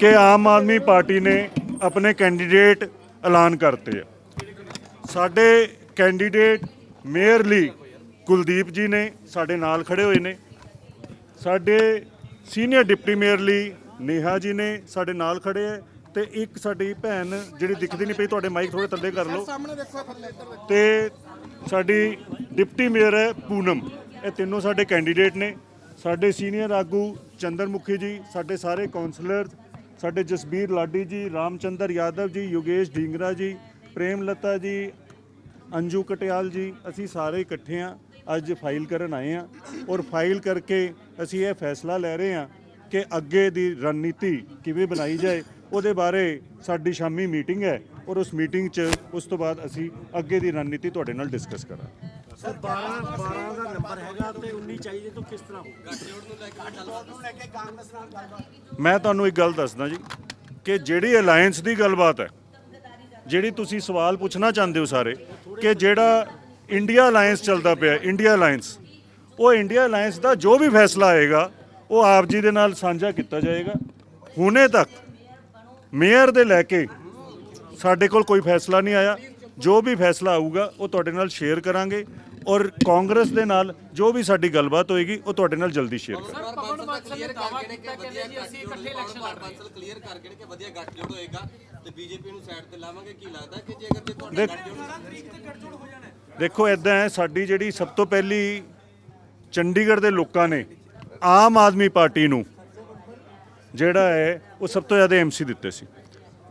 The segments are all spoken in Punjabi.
ਕਿ ਆਮ ਆਦਮੀ ਪਾਰਟੀ ਨੇ ਆਪਣੇ ਕੈਂਡੀਡੇਟ ਐਲਾਨ ਕਰਤੇ ਆ। ਸਾਡੇ ਕੈਂਡੀਡੇਟ ਮੇਅਰ ਲਈ ਕੁਲਦੀਪ ਜੀ ਨੇ ਸਾਡੇ ਨਾਲ ਖੜੇ ਹੋਏ ਨੇ। ਸਾਡੇ ਸੀਨੀਅਰ ਡਿਪਟੀ ਮੇਅਰ ਲਈ ਨੇਹਾ ਜੀ ਨੇ ਸਾਡੇ ਨਾਲ ਖੜੇ ਹੈ ਤੇ ਇੱਕ ਸਾਡੀ ਭੈਣ ਜਿਹੜੀ ਦਿਖਦੀ ਨਹੀਂ ਪਈ ਤੁਹਾਡੇ ਮਾਈਕ ਥੋੜੇ ਥੱਲੇ ਕਰ ਲਓ। ਤੇ ਸਾਡੀ ਡਿਪਟੀ ਮੇਅਰ ਹੈ ਪੂਨਮ। ਇਹ ਤਿੰਨੋਂ ਸਾਡੇ ਕੈਂਡੀਡੇਟ ਨੇ। ਸਾਡੇ ਸੀਨੀਅਰ ਆਗੂ ਚੰਦਰਮੁਖੀ ਜੀ ਸਾਡੇ ਸਾਰੇ ਕਾਉਂਸਲਰ ਸਾਡੇ ਜਸਬੀਰ ਲਾਡੀ ਜੀ, ਰਾਮਚੰਦਰ ਯਾਦਵ ਜੀ, ਯੋਗੇਸ਼ ਢੀਂਗਰਾ ਜੀ, ਪ੍ਰੇਮ ਲਤਾ ਜੀ, ਅੰਜੂ ਕਟਿਆਲ ਜੀ, ਅਸੀਂ ਸਾਰੇ ਇਕੱਠੇ ਆ ਅੱਜ ਫਾਈਲ ਕਰਨ ਆਏ ਆ ਔਰ ਫਾਈਲ ਕਰਕੇ ਅਸੀਂ ਇਹ ਫੈਸਲਾ ਲੈ ਰਹੇ ਆ ਕਿ ਅੱਗੇ ਦੀ ਰਣਨੀਤੀ ਕਿਵੇਂ ਬਣਾਈ ਜਾਏ। ਉਹਦੇ ਬਾਰੇ ਸਾਡੀ ਸ਼ਾਮੀ ਮੀਟਿੰਗ ਹੈ ਔਰ ਉਸ ਮੀਟਿੰਗ 'ਚ ਉਸ ਤੋਂ ਬਾਅਦ ਅਸੀਂ ਅੱਗੇ ਦੀ ਰਣਨੀਤੀ ਤੁਹਾਡੇ ਨਾਲ ਡਿਸਕਸ ਕਰਾਂਗੇ। ਸਰ 12 12 ਦਾ ਨੰਬਰ ਹੈਗਾ ਤੇ 19 ਚਾਹੀਦੇ ਤਾਂ ਕਿਸ ਤਰ੍ਹਾਂ ਮੈਂ ਤੁਹਾਨੂੰ ਇੱਕ ਗੱਲ ਦੱਸਦਾ ਜੀ ਕਿ ਜਿਹੜੀ ਅਲਾਈਅੰਸ ਦੀ ਗੱਲਬਾਤ ਹੈ, ਜਿਹੜੀ ਤੁਸੀਂ ਸਵਾਲ ਪੁੱਛਣਾ ਚਾਹੁੰਦੇ ਹੋ ਸਾਰੇ ਕਿ ਜਿਹੜਾ ਇੰਡੀਆ ਅਲਾਈਅੰਸ ਚੱਲਦਾ ਪਿਆ ਇੰਡੀਆ ਅਲਾਈਅੰਸ ਉਹ ਇੰਡੀਆ ਅਲਾਈਅੰਸ ਦਾ ਜੋ ਵੀ ਫੈਸਲਾ ਆਏਗਾ, ਉਹ ਆਪ ਜੀ ਦੇ ਨਾਲ ਸਾਂਝਾ ਕੀਤਾ ਜਾਏਗਾ। ਹੁਣੇ ਤੱਕ ਮੇਅਰ ਦੇ ਲੈ ਕੇ ਸਾਡੇ ਕੋਲ ਕੋਈ ਫੈਸਲਾ ਨਹੀਂ ਆਇਆ। ਜੋ ਵੀ ਫੈਸਲਾ ਆਊਗਾ, ਉਹ ਤੁਹਾਡੇ ਨਾਲ ਸ਼ੇਅਰ ਕਰਾਂਗੇ। ਔਰ ਕਾਂਗਰਸ ਦੇ ਨਾਲ ਜੋ ਵੀ ਸਾਡੀ ਗੱਲਬਾਤ ਹੋਏਗੀ ਉਹ ਤੁਹਾਡੇ ਨਾਲ ਜਲਦੀ ਸ਼ੇਅਰ ਕਰਾਂਗੇ। ਪਵਨ ਬਾਂਸਲ ਨੇ ਦਾਅਵਾ ਕੀਤਾ ਕਹਿੰਦੇ ਜੀ ਅਸੀਂ ਇਕੱਠੇ ਇਲੈਕਸ਼ਨ ਲੜ ਰਹੇ ਹਾਂ। ਕਲੀਅਰ ਕਰਕੇ ਕਿ ਵਧੀਆ ਗੱਠਜੋੜ ਹੋਏਗਾ ਤੇ ਬੀਜੇਪੀ ਨੂੰ ਸਾਈਡ ਤੇ ਲਾਵਾਂਗੇ ਕੀ ਲੱਗਦਾ ਕਿ ਜੇ ਅਗਰ ਜੇ ਤੁਹਾਡਾ ਗੱਠਜੋੜ ਦੇਖੋ ਇਦਾਂ ਹੈ ਸਾਡੀ ਜਿਹੜੀ ਸਭ ਤੋਂ ਪਹਿਲੀ ਚੰਡੀਗੜ੍ਹ ਦੇ ਲੋਕਾਂ ਨੇ ਆਮ ਆਦਮੀ ਪਾਰਟੀ ਨੂੰ ਜਿਹੜਾ ਹੈ ਉਹ ਸਭ ਤੋਂ ਜ਼ਿਆਦਾ ਐਮਸੀ ਦਿੱਤੇ ਸੀ।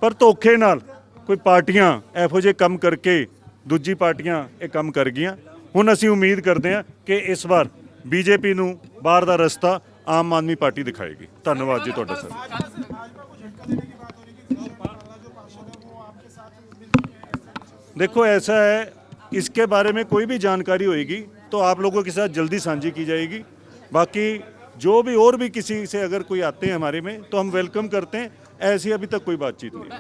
ਪਰ ਧੋਖੇ ਨਾਲ ਕੋਈ ਪਾਰਟੀਆਂ ਇਹੋ ਜਿਹੇ ਕੰਮ ਕਰਕੇ ਦੂਜੀ ਪਾਰਟੀਆਂ ਇਹ ਕੰਮ ਕਰ ਗਈਆਂ। ਹੁਣ ਅਸੀਂ ਉਮੀਦ ਕਰਦੇ ਹਾਂ ਕਿ ਇਸ ਵਾਰ ਬੀਜੇਪੀ ਨੂੰ ਬਾਹਰ ਦਾ ਰਸਤਾ ਆਮ ਆਦਮੀ ਪਾਰਟੀ ਦਿਖਾਏਗੀ ਧੰਨਵਾਦ ਜੀ ਤੁਹਾਡਾ ਸਰ देखो ऐसा है इसके बारे में कोई भी जानकारी होएगी तो आप लोगों के साथ जल्दी साझी की जाएगी बाकी जो भी और भी किसी से अगर कोई आते हैं हमारे में तो हम वेलकम करते हैं ऐसी अभी तक कोई बातचीत नहीं है।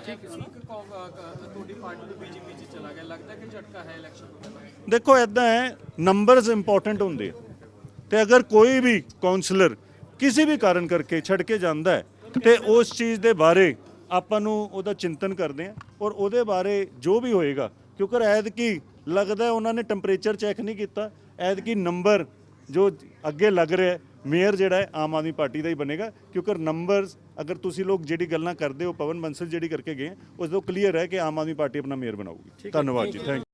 ਤੁਹਾਡੀ ਪਾਰਟੀ ਨੂੰ ਬੀਜੇਪੀ ਚ ਚਲਾ ਗਿਆ ਲੱਗਦਾ ਕਿ ਝਟਕਾ ਹੈ ਇਲੈਕਸ਼ਨ ਨੂੰ ਦੇਖੋ ਇਦਾਂ ਹੈ ਨੰਬਰਸ ਇੰਪੋਰਟੈਂਟ ਹੁੰਦੇ ਆ ਤੇ ਅਗਰ ਕੋਈ ਵੀ ਕਾਉਂਸਲਰ ਕਿਸੇ ਵੀ ਕਾਰਨ ਕਰਕੇ ਛੱਡ ਕੇ ਜਾਂਦਾ ਹੈ ਤੇ ਉਸ ਚੀਜ਼ ਦੇ ਬਾਰੇ ਆਪਾਂ ਨੂੰ ਉਹਦਾ ਚਿੰਤਨ ਕਰਦੇ ਆ ਔਰ ਉਹਦੇ ਬਾਰੇ ਜੋ ਵੀ ਹੋਏਗਾ ਕਿਉਂਕਿ ਐਦ ਕੀ ਲੱਗਦਾ ਹੈ ਉਹਨਾਂ ਨੇ ਟੈਂਪਰੇਚਰ ਚੈੱਕ ਨਹੀਂ ਕੀਤਾ ਐਦ ਕੀ ਨੰਬਰ ਜੋ ਅੱਗੇ ਲੱਗ ਰਿਹਾ ਹੈ ਮੇਅਰ ਜਿਹੜਾ ਹੈ ਆਮ ਆਦਮੀ ਪਾਰਟੀ ਦਾ ਹੀ ਬਣੇਗਾ ਕਿਉਂਕਿ ਨੰਬਰਸ ਅਗਰ ਤੁਸੀਂ ਲੋਕ ਜਿਹੜੀ ਗੱਲਾਂ ਕਰਦੇ ਹੋ ਪਵਨ ਬੰਸਲ ਜਿਹੜੀ ਕਰਕੇ ਗਏ ਉਸ ਤੋਂ ਕਲੀਅਰ ਹੈ ਕਿ ਆਮ ਆਦਮੀ ਪਾਰਟੀ ਆਪਣਾ ਮੇਅਰ ਬਣਾਊਗੀ। ਧੰਨਵਾਦ ਜੀ ਥੈਂਕ